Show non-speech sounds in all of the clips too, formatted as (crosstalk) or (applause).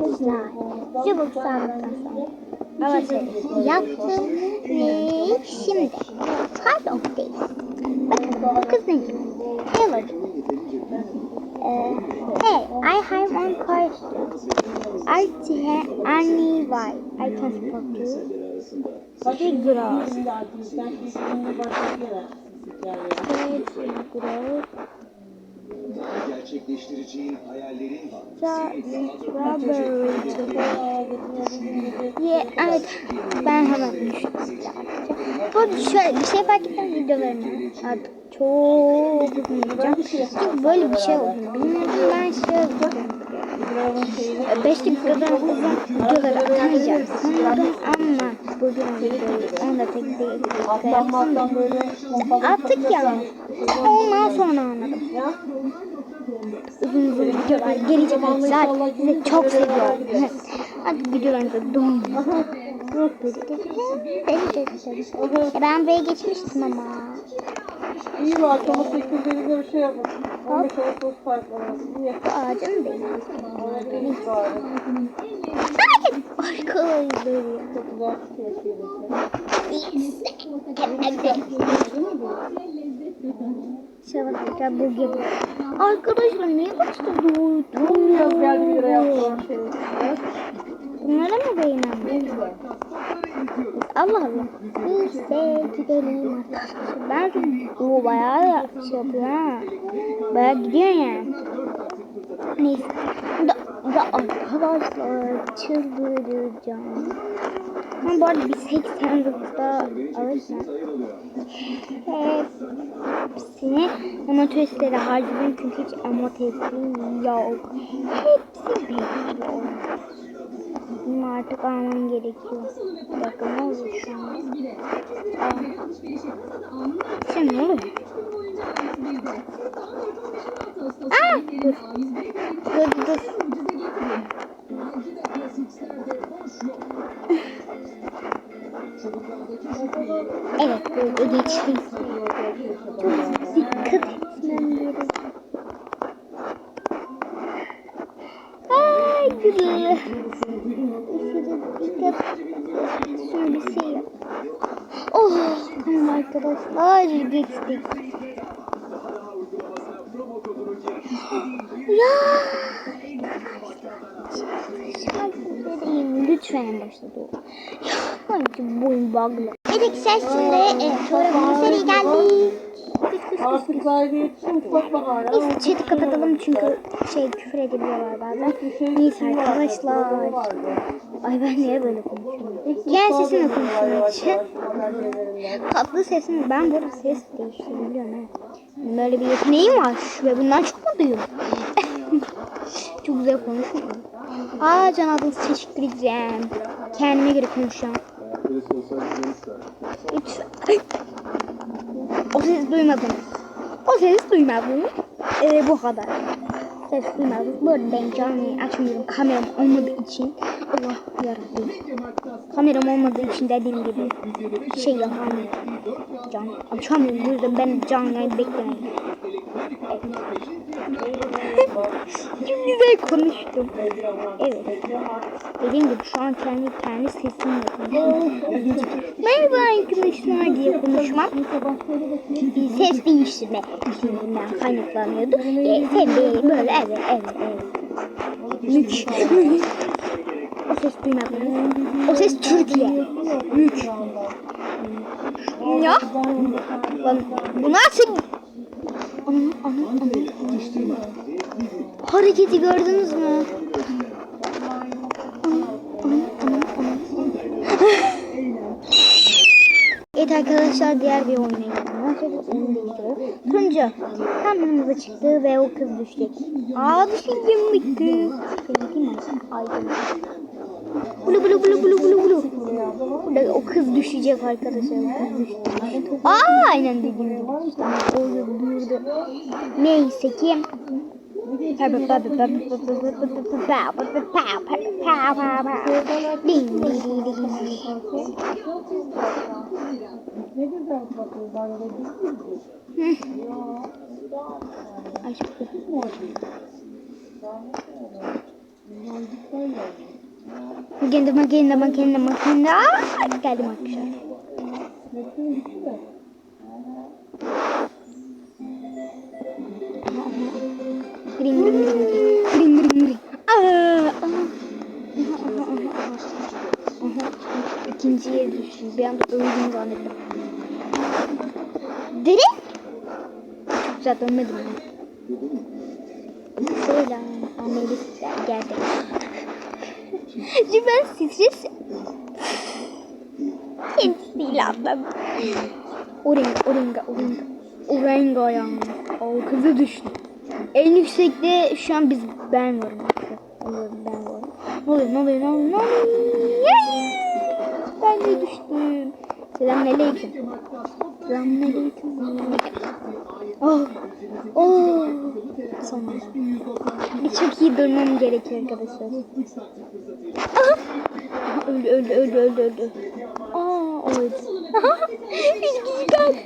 Çubuk sandıktan sonra. Hava serisi yaptım ve şimdi Hard Off'tayız. Bakın bu kız ne? Hello. Ee, hey, I have one question. I have any why I can support you. Big girl. Gerçekleştireceğin hayallerin var. Yeah, evet. Ben hemen. Bu şöyle bir şey fark ettim videolarını. Artık çok olacak. Çünkü böyle bir şey olduğunu bilmiyordum. Ben şey yaptım. 5 dakikadan uzun videoları atamayacağım sanıyordum ama bugün o videoyu 10 dakika dakika yaptım da attık ya. Ondan sonra anladım. Uzun videolar gelecek arkadaşlar. Sizi çok seviyorum. Hadi videolarınıza donun. Ya ben buraya geçmiştim ama. İyi var. Thomas Ekür'de bir şey yapın. 15 Ağustos farkları. İyi. Ağacın değil. İyi bari. Arkadaşlar. Çok güzel Şöyle tekrar bug yapıyor. Arkadaşlar niye başta doğru? Biraz geldi bir yere yaptığım şey. Bunlara mı beğenmem? Allah Allah. De gidelim arkadaşlar. Ben bu bayağı şey yapıyor ha. Bayağı gidiyor yani. Neyse. Da, da arkadaşlar çıldıracağım. Ben bu arada bir 89'da alırsam hepsini amatörlere harcadım çünkü hiç amatörlüğüm yok. Hepsi bekliyor. Bunu artık almam gerekiyor. Dakika ne oluyor şu an? Sen ne oluyor? Aa, dur. Dur dur. Evet böyle. Çok dikkat etmem gerekiyor. Ay güzel. Dikkat. Şöyle şey yap. Oh tamam arkadaşlar geçtik. Ya. Şarkı lütfen başladı o. Ya sanki boyun bağlı. Evet şimdi e, programın seriye geldik. Artık sahibi yetişim ufak bahar. Neyse chat'i kapatalım çünkü şey küfür edebiliyorlar bazen. Neyse arkadaşlar. Ay ben niye böyle konuşuyorum? Gel sesini konuşuyorum için. Tatlı sesini ben burada ses değiştirebiliyorum ha. Böyle bir yeteneğim var ve bundan çok mutluyum. çok güzel konuşuyorum. Aa can adınız teşekkür edeceğim. Kendime göre konuşacağım. O ses duymadınız. O ses duymadınız. Ee, bu kadar. Ses duymadınız. Arada ben canlı açmıyorum. Kameram olmadığı için. Allah yarabbim. Kameram olmadığı için dediğim gibi şey yapamıyorum. Can açamıyorum. Bu yüzden ben canlı yayın beklemeyin. Çok güzel konuştum. Evet. Dediğim gibi şu an kendi kendi sesimle konuşuyorum. Arkadaşlar diye konuşmam. Bir ses değiştirme işleminden kaynaklanıyordu. E, tabii böyle evet evet evet. O ses duymadınız. O ses Türkiye. Mük. Ya. Bu nasıl? Anam anam anam. Hareketi gördünüz mü? Evet arkadaşlar diğer bir oyuna gidelim. Nasıl oyunu değiştiriyor. Yanımıza çıktı ve o kız düşecek. Aa düşüncem bitti. Bulu bulu bulu bulu bulu bulu. O kız düşecek arkadaşlar. O. Aa aynen dediğim gibi. Neyse ki Ne güzel bakıyor. Ben de Ay çok güzel. Magenta, magenta, magenta, magenta. Aa, geldim arkadaşlar. Green, green, green, green, green. Aa, aa. Aha. İkinciye düştüm. Bir anda öldüm zannettim. Deri? Çok güzel ben. Şöyle ameliyat geldi. Şimdi ben stres Kendisi değil ablam. Orenga, orenga, orenga. Orenga ya. O kızı düştü. En yüksekte şu an biz ben varım. Ben varım. Ne oluyor ne oluyor ne oluyor ne! Ben de düştüm. Selamünaleyküm. Selamünaleyküm. Oh. Oh. Bir çok iyi dönmem gerekiyor arkadaşlar. Aha. Aha, öldü öldü öldü öldü öldü. Aa öldü. (laughs) Biz kişi kaldı.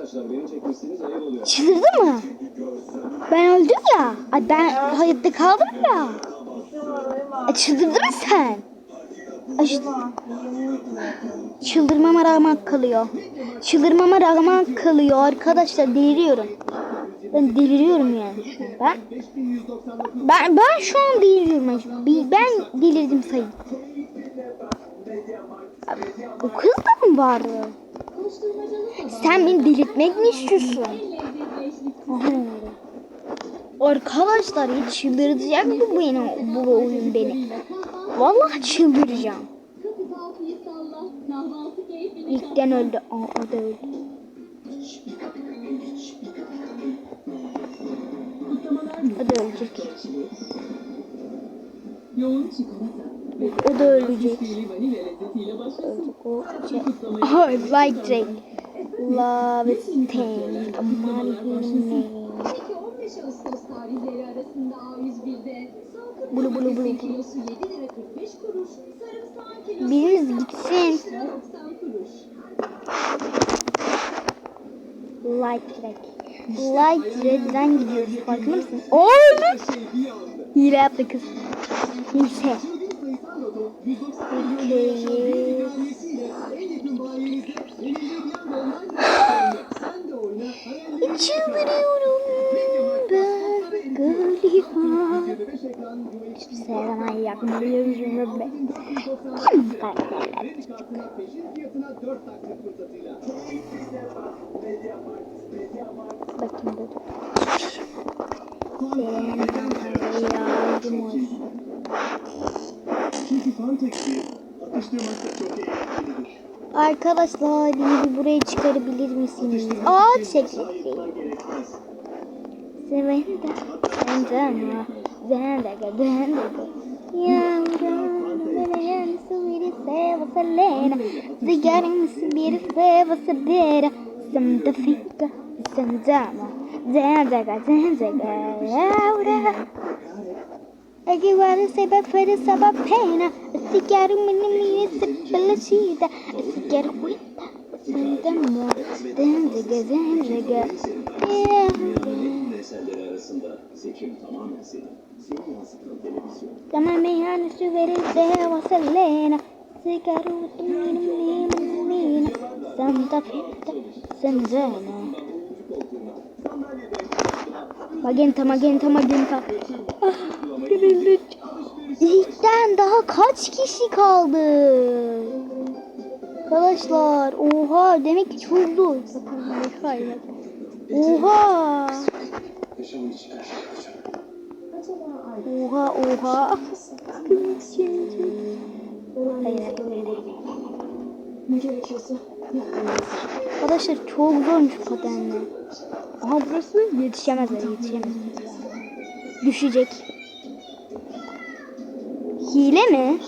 Arkadaşlar mı? Ben öldüm ya. Ay ben hayatta kaldım ya. Ay çıldırdın mı sen? Ay çıldırmama rağmen kalıyor. Çıldırmama rağmen kalıyor arkadaşlar deliriyorum. Ben deliriyorum yani. Ben ben, ben şu an deliriyorum. Ben delirdim sayın. O kız da mı vardı? Sen beni delirtmek mi istiyorsun? Arkadaşlar hiç çıldıracak mı bu beni bu oyun beni? Vallahi çıldıracağım. İlkten öldü. Aa, o da öldü. O da ölecek. Yoğun çikolata. O da ölecek. Oh, like Drake. Love is tame. A money name. 15 Ağustos tarihleri arasında A101'de salkım Bulu bulu bulu domatesin bulu. kilosu 7 lira 45 kuruş, sarımsağın kilosu Biriniz 5 gitsin. lira 90 kuruş. Like Drake. Like Drake'den gidiyoruz. Farkında mısın? Oo. Hile yaptı kız. Neyse. Okey. Çıldırıyorum ben galiba. Hiçbir şeyden yakmıyorum ben. Bakın Arkadaşlar bir buraya çıkarabilir misiniz? Aa değil. Gerekmez. Seven de. Sen de gel, sen de gel. Yavrum, ben sweetie seva selena. Zigarın bir seva sedera. Sen de fika, de gel, sen de gel. Yavrum. Ege var sebep fere sabah pena. Sigar mini mini sipela shida. Sigar huita. Sen mo. Sen de gel, sen de gel. Yavrum. Eserleri arasında seçim tamamen senin. Senin yansıtan televizyon. Kama meyhane süverilse vaselena Sigarutu mini mini mini Santa fitta senzena Magenta magenta magenta Ah İlkten daha kaç kişi kaldı? Arkadaşlar oha demek ki çuldu. Oha. Oha oha. Arkadaşlar çok zormuş patenle. Aha burası yetişemezler yetişemezler. Düşecek. Hile mi?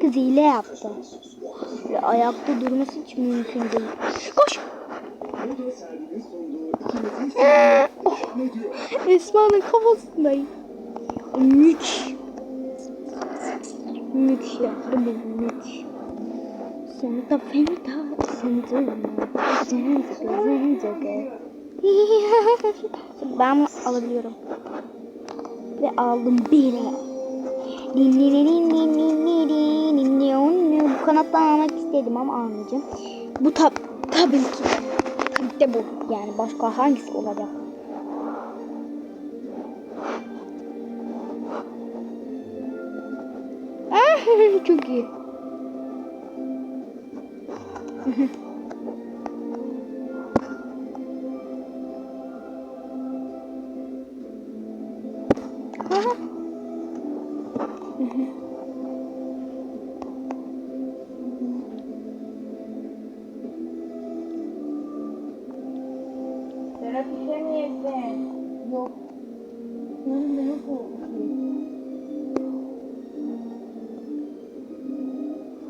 Kız hile yaptı ve ayakta durması hiç mümkün değil. Koş! oh. Esma'nın kafasındayım. Müç. Müç ya. Hadi müç. Santa Fenta. Santa Santa Santa Ben (laughs) alabiliyorum. Ve aldım bile. Bu kanattan almak istedim ama almayacağım. Bu tab tabii ki. Tabii de bu. Yani başka hangisi olacak? Ah, Çok iyi. (laughs)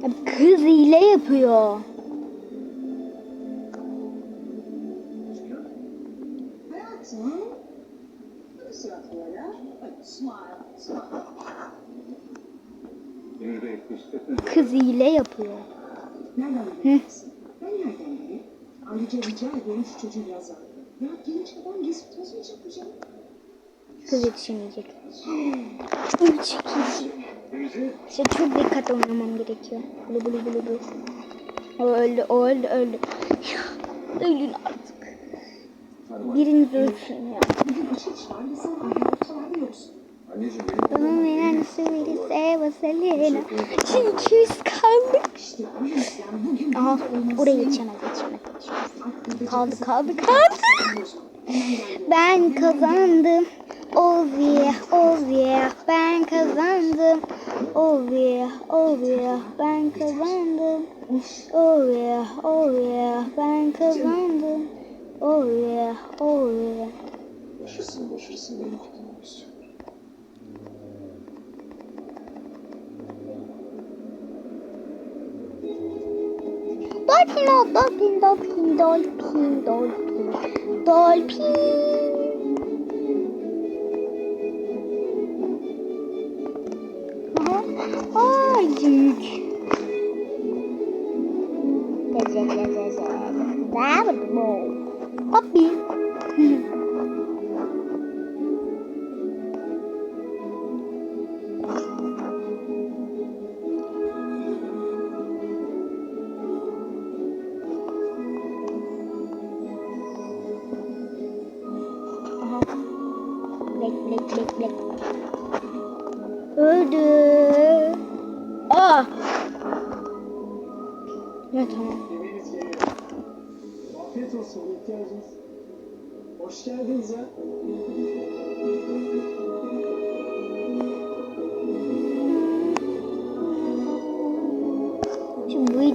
Kız hile yapıyor. Kız hile yapıyor. Nereden? Ben nereden bileyim? Ayrıca rica ediyorum şu çocuğu biraz. Ya genç adam gezip tozmayacak bu canım. Kız yetişemeyecek. Üç kişi. İşte çok dikkat oynamam gerekiyor. Bulu bulu bulu bulu. O öldü, o öldü, öldü. (sighs) Ölün artık. Biriniz ölsün ya. Bunun inancı birisi vasalina. Çünkü yüz kaldık. Aha oraya geçemez geçemez. Kaldı kaldı kaldı. Ben kazandım. Oh yeah, oh yeah, ben kazandım. Oh yeah, oh yeah, ben kazandım. Oh yeah, oh yeah, ben kazandım. Oh yeah, oh yeah. Başarısını başarısını benim kutlamamı istiyorum. Dolphin, dolphin, dolphin, dolphin, dolphin, dolphin. Ayık. Blah, blah, blah, blah. Blah, blah, blah. Puppy.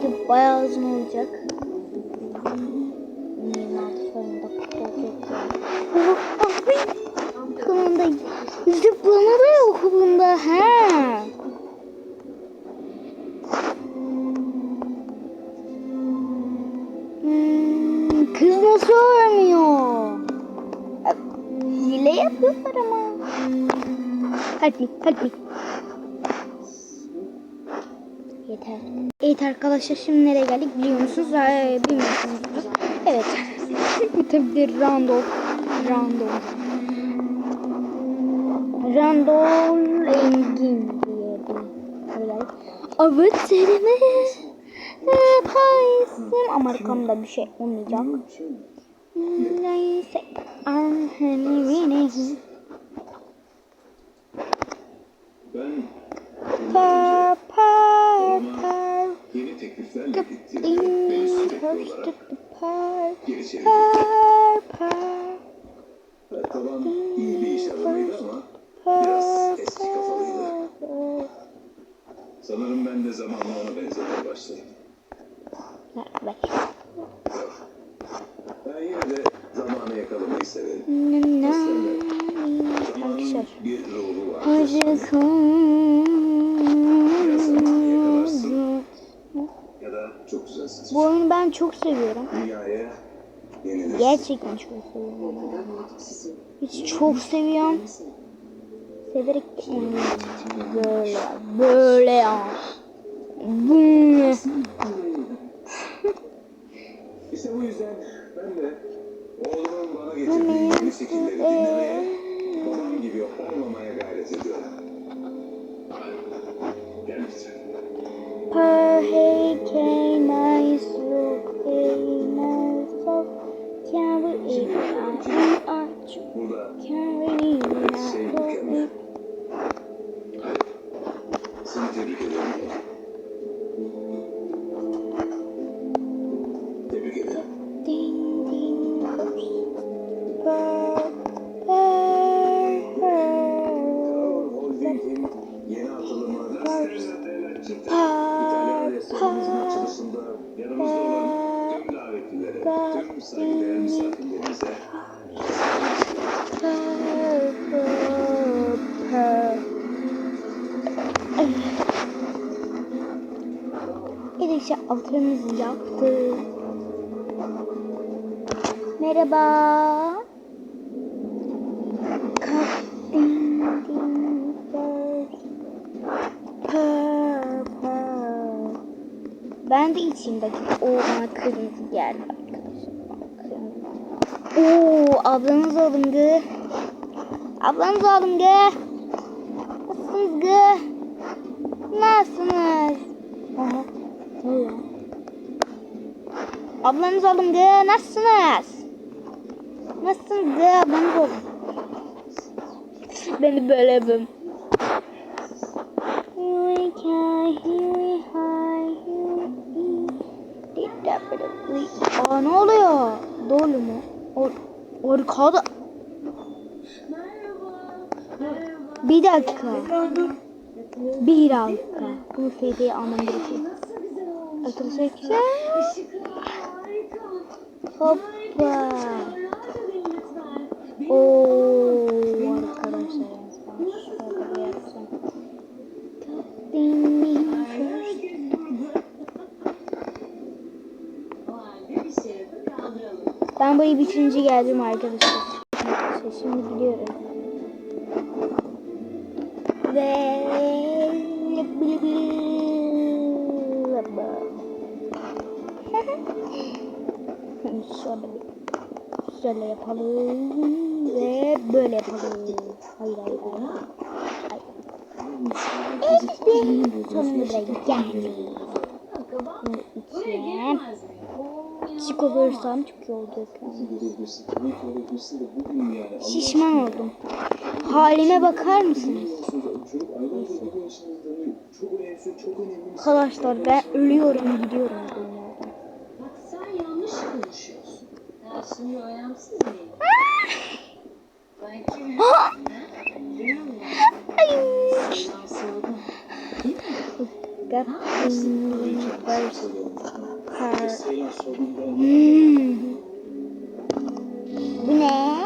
Video bayağı uzun olacak. 26 sonunda kurtulacak ya. Sonunda zıplama da yok bunda. Ha. Hmm, kız nasıl? Ya, Hile yapıyorlar ama. Help me, arkadaşlar şimdi nereye geldik biliyor musunuz? Ee, bilmiyorsunuz. Evet. Tabii de Randolph. Randolph. Randol Engin diye bir öyle. Avatarımı yaparsın. Ama arkamda bir şey olmayacak. Neyse. Annemine. Ben Par par par. Yeni tekliflerle gittiğimde beni sürekli olarak geri çevirdi. Taban iyi bir iş adamıydı ama biraz eski kafalıydı. Sanırım ben de zamanla ona benzemeye başladım. Ben yine de zamanı yakalamayı severim. Zamanın bir ruhu var. Ben çok seviyorum. Dünyaya. Gerçekten çok seviyorum. Hiç çok seviyorum. Severek. Böyle, böyle ya. Böyle. İşte bu yüzden ben de oğlumun bana getirdiği yeni fikirleri dinlemeye, babam gibi olmamaya gayret ediyorum. Seni tebrik ederim. Ben de bakayım. O bana kırmızı geldi arkadaşlar. Oo ablanız oğlum gı. Ablanız oğlum gı. Nasılsınız gı? Nasılsınız? Ablanız oğlum gı. Nasılsınız? Nasılsınız gı? Ablanız oğlum. Beni böyle can, Aa ne oluyor? Dolu mu? Or arkada. Bir dakika. Bir dakika. Bu FD'yi almam gerekiyor. Arkadaşlar. Hoppa. Oo arkadaşlar. Şöyle bir yapsam. Ding ding first. Ben burayı bitirince geldim arkadaşlar. Şimdi biliyorum. Ve şöyle yapalım ve böyle yapalım. Hayır hayır hayır. hayır. İşte sonunda buraya geldik. Bunu Chico görürsem çok iyi olacak. Şişman oldum. Halime bakar mısınız? Arkadaşlar ben ölüyorum gidiyorum. Bak sen yanlış konuşuyorsun. Dersini öğrensiz miyim? Ben kimim? Ay. That's embarrassing. Her. Hmm. Bu ne?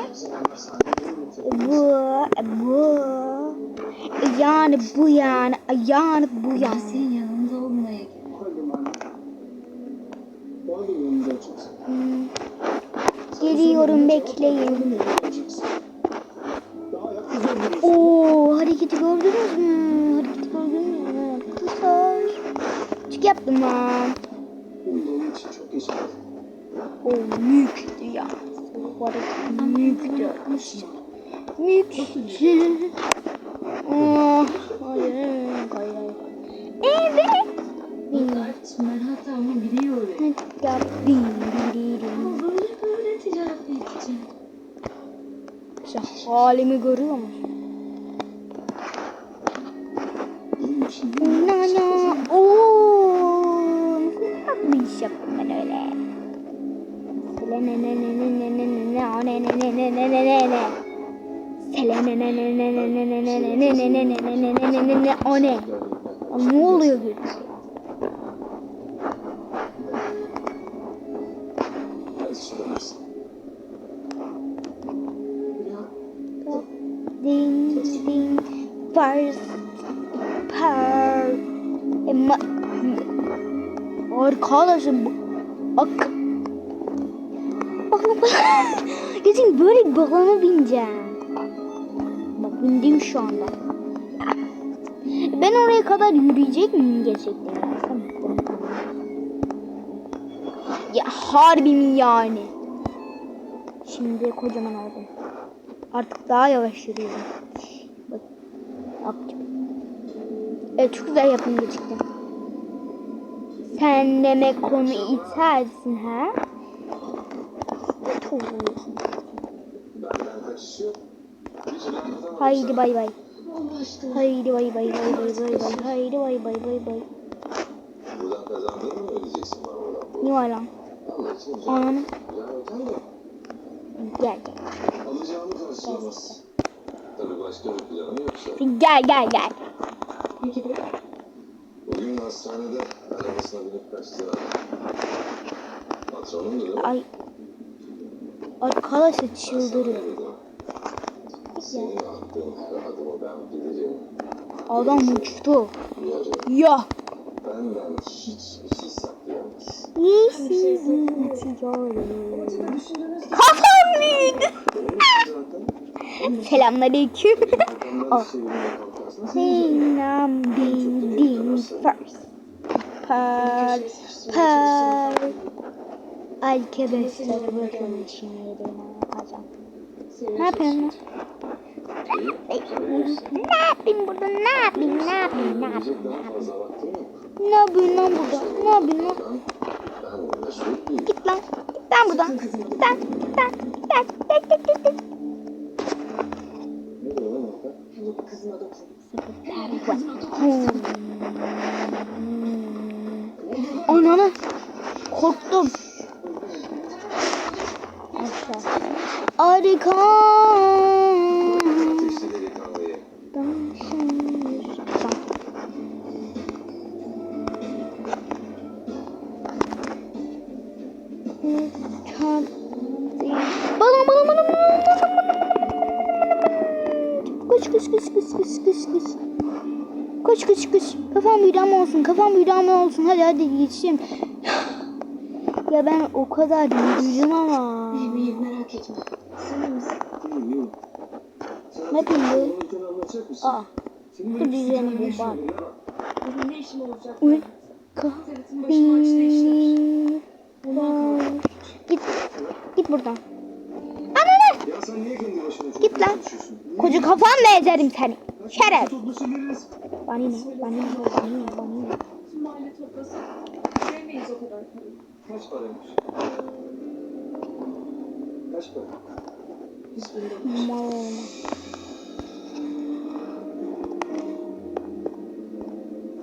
Bu, bu. Yani bu yani, yani bu Ben yani. senin yanında olmaya. Hmm. Geliyorum bekleyin. Oo hareketi gördünüz mü? Hareketi gördünüz mü? Kızlar. Çık yaptım lan. O müktü ya. Bu hareket müktü. Müktü. Oh, hayır, hayır. Evet. Ben hatamı biliyorum. Yaptım. Ama böyle böyle ticaret edeceğim. Sen halimi görüyor O ne? Ne oluyor böyle? Ding ding first part. Arkadaşım bak Gerçekten böyle balona bineceğim Bak bindim şu anda Ben oraya kadar yürüyecek miyim gerçekten ya? Harbi mi yani? Şimdi kocaman oldum. Artık daha yavaş yürüyorum. Bak. Yapacağım. Evet çok güzel yapın gerçekten. Sen demek konu itersin ha? Tuh. Benden kaçış yok. Hiç rahatlatamam. Haydi bay bay. Haydi bay bay bay bay bay bay. Haydi bay bay bay bay. Buradan kazandığını mı ödeyeceksin bana oradan? Ne var lan? Ananı. Gel gel. alacağımı karşılamaz. Tabii başka bir planı yoksa. Gel gel gel. Bugün hastanede arabasına binip kaçtı. Patronun da? Ay. Arkadaşlar çıldırıyor ya. Adam uçtu. Ya. Benden hiçbir şey saklayamaz. Kafam büyüdü. Selamünaleyküm. oh. Selam bildin first. Par, par. Arkadaşlar bakın şimdi ne yapacağım. Ne yapıyorsun? Ne yapayım burada? Ne yapayım? Ne yapayım? Ne yapayım? Ne yapıyorsun lan burada? Ne yapıyorsun lan? Git lan. Git lan buradan. Git lan. Git lan. Git lan. Git git git git. Orada? hani kızıma dokun. o kadar yürüdüm ama. Bir merak etme. Ne bildi? Aa. Bu dizeni bu bak. Benim ne işim olacak? Git. Git buradan. Ananı. Ya Git lan. Koca kafanla ezerim seni. Şeref. Bana ne? Bana ne? Bana ne? Kaç paraymış? Kaç para? Hiçbirinde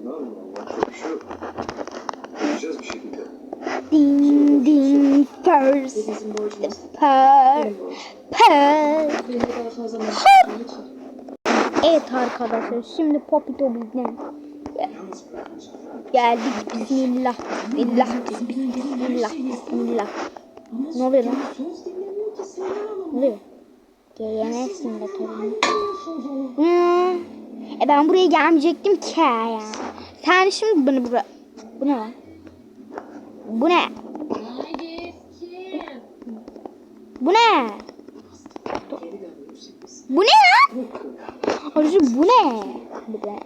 Ne yapayım şey Ding ding purse. Purse. Purse. Hop. Evet arkadaşlar şimdi Poppy Dobby'den Geldik bismillah. Bismillah. Bismillah. Bismillah. Ne oluyor lan? Ne oluyor? Gelemezsin be torunum. E ben buraya gelmeyecektim ki ya. Sen şimdi bunu bura... Bu ne lan? Bu ne? Bu ne? Bu ne lan? Hacı bu ne? Bu ne?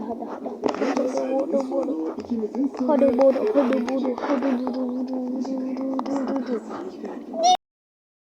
hadi hadi hadi. Hadi boru boru. Hadi boru hadi boru. Hadi boru boru boru boru boru.